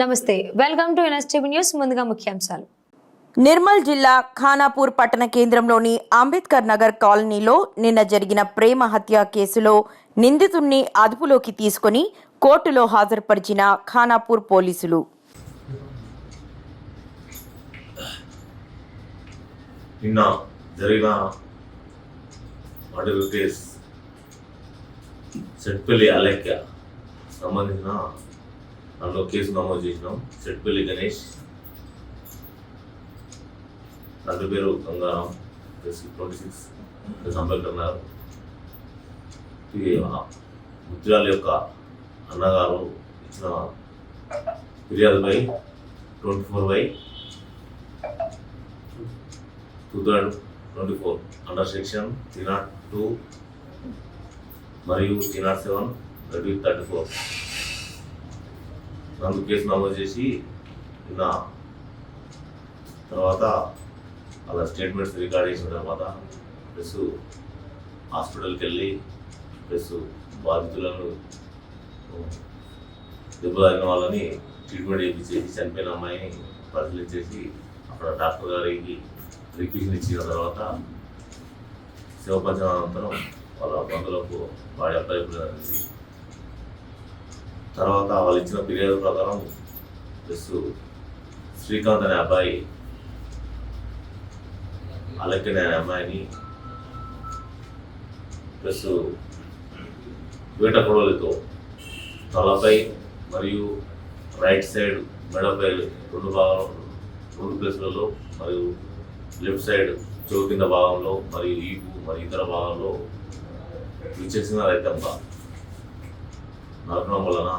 నమస్తే welcome to NSTV news ముందుగా ముఖ్యాంశాలు. నిర్మల్ జిల్లా ఖానాపూర్ పట్టణ కేంద్రంలోని అంబేద్కర్ నగర్ కాలనీలో నిన్న జరిగిన ప్రేమ హత్య కేసులో నిందితుణ్ణి అదుపులోకి తీసుకుని కోర్టులో హాజరుపరిచిన ఖానాపూర్ పోలీసులు. నిన్న జరిగిన మర్డర్ కేస్ సెట్పల్లి అలెక్య సంబంధించిన దాంట్లో కేసు నమోదు చేసినాం. సెట్పల్లి గణేష్. తండ్రి పేరు గంగారాం. ట్వంటీ సిక్స్ అంబేద్కర్ నగర్ ఇది ముద్రాల యొక్క అన్నగారు ఇచ్చిన ఫిర్యాదుపై twenty four by two thousand twenty four under section three not two మరియు three not seven thirty thirty four. నందు కేసు నమోదు చేసి నిన్న తర్వాత అలా స్టేట్మెంట్స్ రికార్డ్ చేసిన తర్వాత ప్లస్ హాస్పిటల్కి వెళ్ళి ప్లస్ బాధితులను దెబ్బతాగిన వాళ్ళని ట్రీట్మెంట్ చేయించేసి చనిపోయిన అమ్మాయిని పరిశీలించేసి అక్కడ డాక్టర్ గారికి రిక్విజన్ ఇచ్చిన తర్వాత శివపంచనానంతరం వాళ్ళ బంధువులకు వాడి అబ్బాయి జరిగింది తర్వాత వాళ్ళు ఇచ్చిన ఫిర్యాదు ప్రకారం ప్లస్ శ్రీకాంత్ అనే అబ్బాయి అలెక్కని అనే అమ్మాయిని ప్లస్ వేట కొడవలతో తలపై మరియు రైట్ సైడ్ మెడపై రెండు భాగం రెండు ప్లేస్లలో మరియు లెఫ్ట్ సైడ్ చెవు కింద భాగంలో మరియు ఈపు మరియు ఇతర భాగంలో విచ్చేసిన రైతంగా నరకడం వలన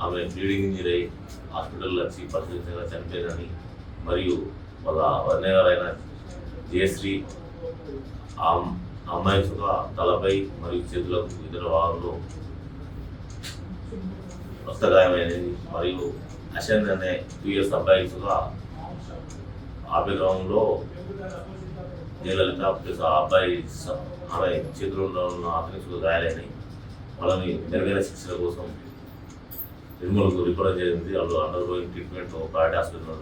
ఆమె బ్లీడింగ్ ఇంజరీ అయి హాస్పిటల్లో వచ్చి పరిస్థితిగా చనిపోయిందని మరియు వాళ్ళ వదిన గారైన జయశ్రీ ఆ అమ్మాయి సుఖ తలపై మరియు చేతులకు ఇతర భాగంలో రక్తగాయమైనది మరియు అశాంత్ అనే టూ ఇయర్స్ అబ్బాయి సుఖ ఆపే జయలలిత ప్లస్ ఆ అబ్బాయి స- ఆమె చేతులు ఉన్న అతని గాయాలైనవి వాళ్ళని మెరుగైన శిక్షణ కోసం నిర్మలకు రిఫర్ జరిగింది వాళ్ళు undergoing treatment private hospital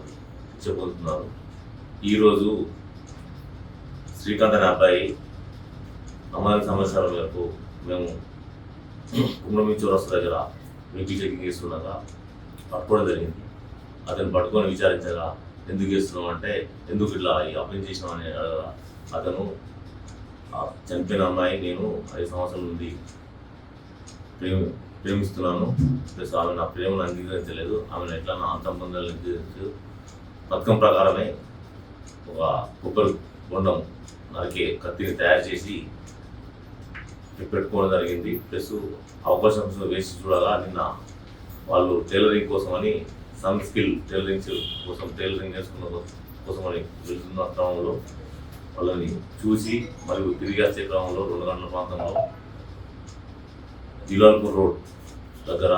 శిక్ష పొందుతున్నారు ఈరోజు శ్రీకాంత్ అనే అబ్బాయి అమ్మాయి సమాచారం మేరకు మేము కుమ్రమి చౌరస్తా దగ్గర వెహికల్ చెకింగ్ చేస్తుండగా పట్టుకోవడం జరిగింది. అతను పట్టుకొని విచారించగా ఎందుకు చేస్తున్నాం అంటే ఎందుకు ఇట్లా ఈ అప్లై చేసినావు అని అతను చనిపోయిన అమ్మాయి నేను ఐదు సంవత్సరాల నుండి ప్రేమ ప్రేమిస్తున్నాను. ప్లస్ ఆమె నా ప్రేమను అంగీకరించలేదు. ఆమెను ఎట్లా నా సంబంధాలు పొందాలని అంగీకరించు పథకం ప్రకారమే ఒక కొబ్బరి బొండం నరికి కత్తిని తయారు చేసి పెట్టుకోవడం జరిగింది. ప్లస్ అవకాశం వేసి చూడగా నిన్న వాళ్ళు టైలరింగ్ కోసమని సమ్ స్కిల్ టైలరింగ్ కోసం టైలరింగ్ నేర్చుకున్న కోసమని వెళ్తున్న క్రమంలో వాళ్ళని చూసి మరియు తిరిగి వచ్చే క్రమంలో రెండు గంటల ప్రాంతంలో దిలాల్పూర్ రోడ్ దగ్గర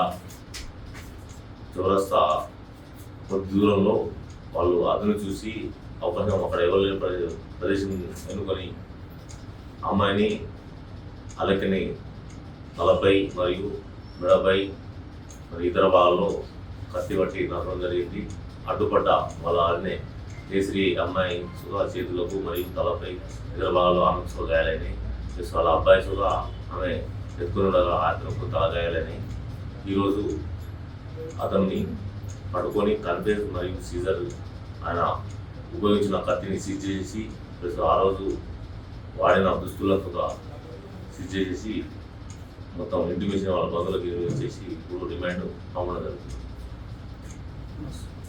చౌరస్తా కొద్ది దూరంలో వాళ్ళు అతను చూసి అవకాశం అక్కడ ఎవరు లేని ప్రదే- ప్రదేశం ఎన్నుకొని అమ్మాయిని అలకని తలపై మరియు మెడపై మరి ఇతర భాగాల్లో కత్తి పట్టి నరకడం జరిగింది. అడ్డుపడ్డ వాళ్ళ ఆడనే కేసరి అమ్మాయి సుధా చేతులకు మరియు తలపై ఇతర భాగాల్లో ఆమె సుగా వాళ్ళ అబ్బాయి సుధా ఆమె ఎత్తుకుని ఉండగా అతనికి తల ఈరోజు అతన్ని పట్టుకొని కన్ఫెన్స్ మరియు సీజర్ ఆయన ఉపయోగించిన కత్తిని సీజ్ చేసి ప్లస్ ఆ రోజు వాడిన దుస్తులతో సీజ్ చేసి మొత్తం ఇంటిమేషన్ వాళ్ళ బంధువులకి చేసి ఇప్పుడు డిమాండ్ పంపడం జరుగుతుంది.